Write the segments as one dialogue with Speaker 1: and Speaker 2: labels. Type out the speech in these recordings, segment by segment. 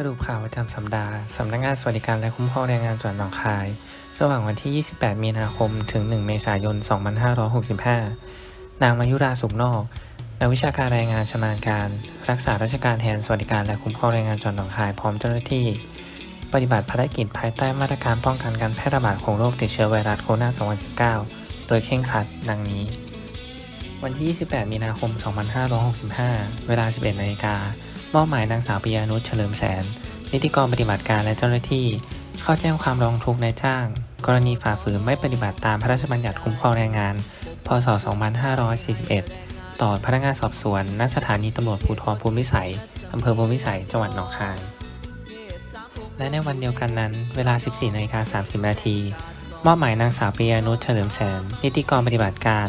Speaker 1: สรุปข่าวประจำสัปดาห์ สำนักงานสวัสดิการและคุ้มครองแรงงานจังหวัดหนองคาย ระหว่างวันที่ 28 มีนาคม ถึง 1 เมษายน 2565 นางมายุราสุขนอก นักวิชาการแรงงานชำนาญการ รักษาราชการแทนสวัสดิการและคุ้มครองแรงงานจังหวัดหนองคาย พร้อมเจ้าหน้าที่ ปฏิบัติภารกิจภายใต้มาตรการป้องกันการแพร่ระบาดของโรคติดเชื้อไวรัสโคโรนา 2019 โดยเคร่งครัดดังนี้ วันที่ 28 มีนาคม 2565 เวลา 11นาฬิกา มอบหมายนางสาวปิยานุชเฉลิมแสน นิติกรปฏิบัติการและเจ้าหน้าที่ เข้าแจ้งความร้องทุกข์นายจ้าง กรณีฝ่าฝืนไม่ปฏิบัติตามพระราชบัญญัติคุ้มครองแรงงาน พศ 2541 ต่อพนักงานสอบสวนณสถานีตำรวจภูธรภูมิสัยอำเภอภูมิวิสัยจังหวัดหนองคาย และในวันเดียวกันนั้น เวลา 14นาฬิกา30 นาทีมอบหมายนางสาวปิยานุชเฉลิมแสน นิติกรปฏิบัติการ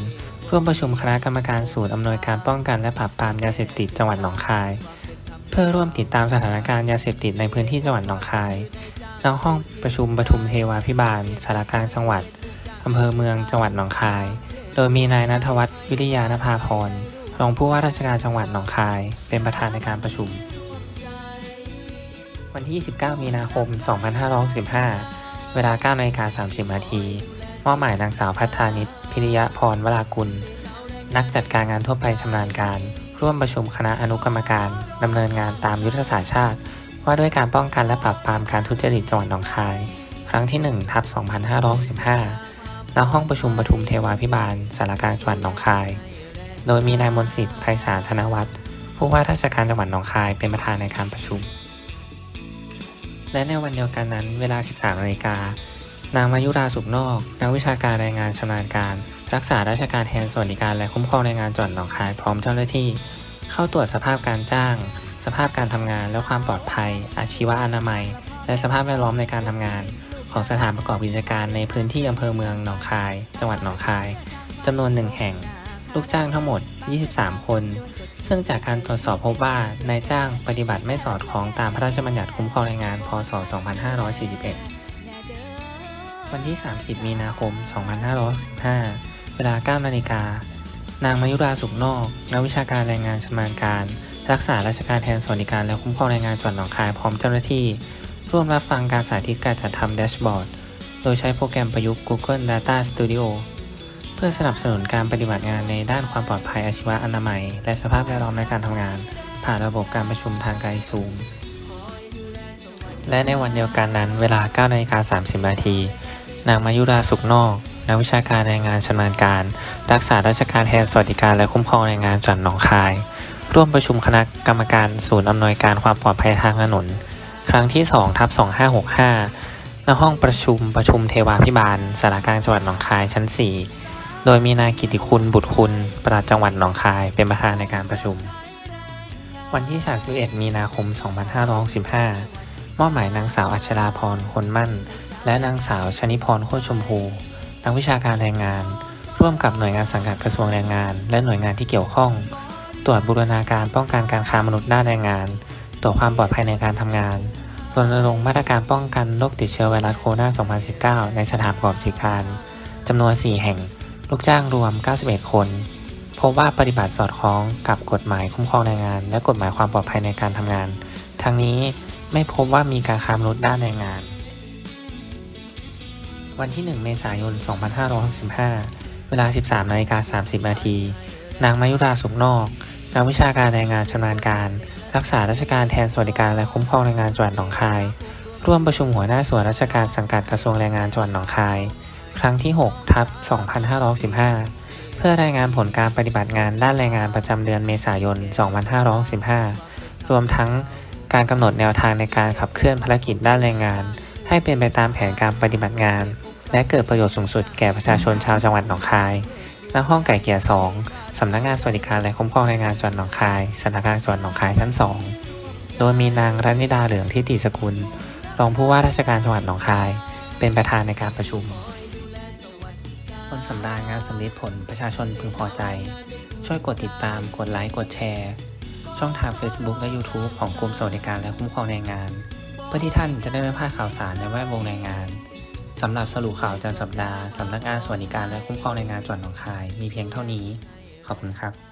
Speaker 1: ร่วมประชุมคณะกรรมการศูนย์อำนวยการป้องกันและปราบปรามยาเสพติดจังหวัดหนองคาย เพื่อร่วมติดตามสถานการณ์ยาเสพติดในพื้นที่จังหวัดหนองคายณห้องประชุมปทุมเทวาพิบาลสารกลางจังหวัดอำเภอเมืองจังหวัดหนองคาย โดยมีนายนัทวัฒน์วิทยานภาพรรองผู้ว่าราชการจังหวัดหนองคาย เป็นประธานในการประชุม วันที่29มีนาคม 2565 เวลา9นาฬิกา30 นาที มอบหมายนางสาวพัฒานิตพิริยะพรวรากุล นักจัดการงานทั่วไปชำนาญการ ร่วมประชุมคณะอนุกรรมการดำเนินงานตามยุทธศาสตร์ชาติ ว่าด้วยการป้องกันและปราบปรามการทุจริตจังหวัดหนองคาย ครั้งที่1ทับ2565ณห้องประชุมปทุมเทวาพิบาลสารกลางจังหวัดหนองคาย โดยมีนายมนสิทธิ์ไพศาลธนวัฒน์ผู้ว่าราชการจังหวัดหนองคายเป็นประธานในการประชุม และในวันเดียวกันนั้นเวลา 13นาฬิกา นางมายุราสุขนอก นักวิชาการแรงงานชำนาญการ รักษาราชการแทนสวัสดิการและคุ้มครองแรงงานจังหวัดหนองคายพร้อมเจ้าหน้าที่ เข้าตรวจสภาพการจ้าง สภาพการทำงานและความปลอดภัย อาชีวะอนามัย และสภาพแวดล้อมในการทำงาน ของสถานประกอบกิจการในพื้นที่อำเภอเมืองหนองคาย จังหวัดหนองคายจำนวนหนึ่งแห่ง ลูกจ้างทั้งหมด 23 คน ซึ่งจากการตรวจสอบพบว่านายจ้างปฏิบัติไม่สอดคล้องตามพระราชบัญญัติคุ้มครองแรงงาน พศ 2541 วันที่ 30 มีนาคม 2565 เวลา 9 นาฬิกา นางมายุราสุขนอก นักวิชาการแรงงานชำนาญการ รักษาราชการแทนสวัสดิการและคุ้มครองแรงงานจังหวัดหนองคายพร้อมเจ้าหน้าที่ ร่วมรับฟังการสาธิตการจัดทำแดชบอร์ด โดยใช้โปรแกรมประยุกต์ Google Data Studio เพื่อสนับสนุนการปฏิบัติงานในด้านความปลอดภัยอาชีวะอนามัย และสภาพแวดล้อมในการทำงาน ผ่านระบบการประชุมทางไกลซูมและในวันเดียวกันนั้นเวลา 9นาฬิกา30นาที นางมายุราสุขนอก นักวิชาการแรงงานชำนาญการ รักษาราชการแทนสวัสดิการและคุ้มครองแรงงานจังหวัดหนองคาย ร่วมประชุมคณะกรรมการศูนย์อำนวยการความปลอดภัยทางถนน ครั้งที่2ทับ2565ณห้องประชุมประชุมเทวาพิบาลสารกลางจังหวัดหนองคายชั้น 4 โดยมีนายกิติคุณบุตรคุณประหลัดจังหวัดหนองคายเป็นประธานในการประชุม วันที่ 31 มีนาคม 2565มอบหมายนางสาวอัชราพรคนมั่น และนางสาวชนิพรโคชมพูนักวิชาการแรงงาน ร่วมกับหน่วยงานสังกัดกระทรวงแรงงาน และหน่วยงานที่เกี่ยวข้อง ตรวจบูรณาการป้องกันการค้ามนุษย์ด้านแรงงาน ตรวจความปลอดภัยในการทำงานรณรงค์มาตรการป้องกันโรคติดเชื้อไวรัสโคโรนา2019 ในสถานประกอบการจำนวน 4 แห่ง ลูกจ้างรวม 91 คน พบว่าปฏิบัติสอดคล้องกับกฎหมายคุ้มครองแรงงาน และกฎหมายความปลอดภัยในการทำงาน ทั้งนี้ไม่พบว่ามีการค้ามนุษย์ด้านแรงงาน วันที่ 1 เมษายน 2565 เวลา 13นาฬิกา30 นาที นางมายุราสุขนอก นักวิชาการแรงงานชำนาญการ รักษาราชการแทนสวัสดิการและคุ้มครองแรงงานจังหวัดหนองคาย ร่วมประชุมหัวหน้าส่วนราชการสังกัดกระทรวงแรงงานจังหวัดหนองคาย ครั้งที่ 6 ทับ 2515เพื่อรายงานผลการปฏิบัติงานด้านแรงงานประจำเดือนเมษายน 2565 รวมทั้งการกำหนดแนวทางในการขับเคลื่อนภารกิจด้านแรงงาน ให้เป็นไปตามแผนการปฏิบัติงาน และเกิดประโยชน์สูงสุดแก่ประชาชนชาวจังหวัดหนองคายณห้องไก่เกีย2สำนักงานสวัสดิการและคุ้มครองแรงงานจังหวัดหนองคายสำนักงานจังหวัดหนองคายชั้น 2 โดยมีนางรัตนิดาเหลืองทิติสกุล รองผู้ว่าราชการจังหวัดหนองคาย เป็นประธานในการประชุมผลสำรานงานสำลิดผลประชาชนพึงพอใจ ช่วยกดติดตาม กดไลค์ กดแชร์ ช่องทาง Facebook และ YouTube ของกรมสวัสดิการและคุ้มครองแรงงาน เพื่อที่ท่านจะได้ไม่พลาดข่าวสารในแวดวงแรงงานสำหรับสรุปข่าวประจำสัปดาห์สำนักงานสวัสดิการและคุ้มครองแรงงานจังหวัดหนองคาย มีเพียงเท่านี้ ขอบคุณครับ